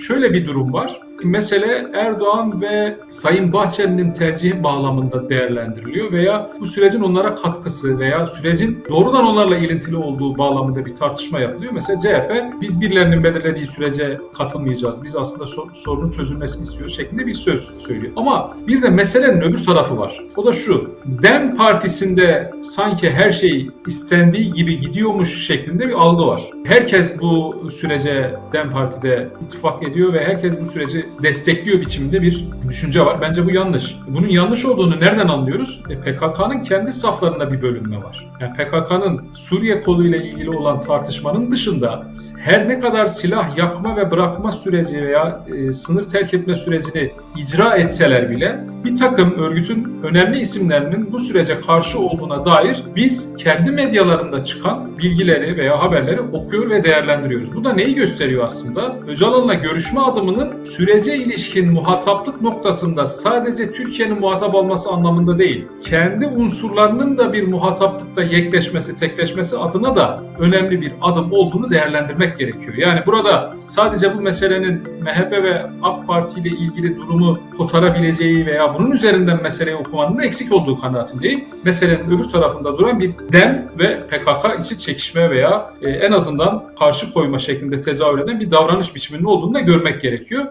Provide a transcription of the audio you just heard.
şöyle bir durum var. Mesele Erdoğan ve Sayın Bahçeli'nin tercihi bağlamında değerlendiriliyor veya bu sürecin onlara katkısı veya sürecin doğrudan onlarla ilintili olduğu bağlamında bir tartışma yapılıyor. Mesela CHP biz birilerinin belirlediği sürece katılmayacağız. Biz aslında so- sorunun çözülmesini istiyoruz şeklinde bir söz söylüyor. Ama bir de meselenin öbür tarafı var. O da şu. DEM partisinde sanki her şey istendiği gibi gidiyormuş şeklinde bir algı var. Herkes bu sürece DEM Parti'de ittifak ediyor ve herkes bu süreci destekliyor biçiminde bir düşünce var. Bence bu yanlış. Bunun yanlış olduğunu nereden anlıyoruz? E, PKK'nın kendi saflarında bir bölünme var. Yani PKK'nın Suriye koluyla ilgili olan tartışmanın dışında her ne kadar silah yakma ve bırakma süreci veya e, sınır terk etme sürecini icra etseler bile bir takım örgütün önemli isimlerinin bu sürece karşı olduğuna dair biz kendi medyalarında çıkan bilgileri veya haberleri okuyor ve değerlendiriyoruz. Bu da neyi gösteriyor aslında? Öcalan'la görüşme adımının sürece ilişkin muhataplık noktasında sadece Türkiye'nin muhatap olması anlamında değil, kendi unsurlarının da bir muhataplıkta yekleşmesi, tekleşmesi adına da önemli bir adım olduğunu değerlendirmek gerekiyor. Yani burada sadece bu meselenin MHP ve AK Parti ile ilgili durumu kotarabileceği veya bunun üzerinden meseleyi okumanın eksik olduğu kanaatindeyim. Meselenin öbür tarafında duran bir DEM ve PKK içi çekişme veya e, en azından karşı koyma şeklinde tezahür eden bir davranış biçiminin olduğunu da görmek gerekiyor.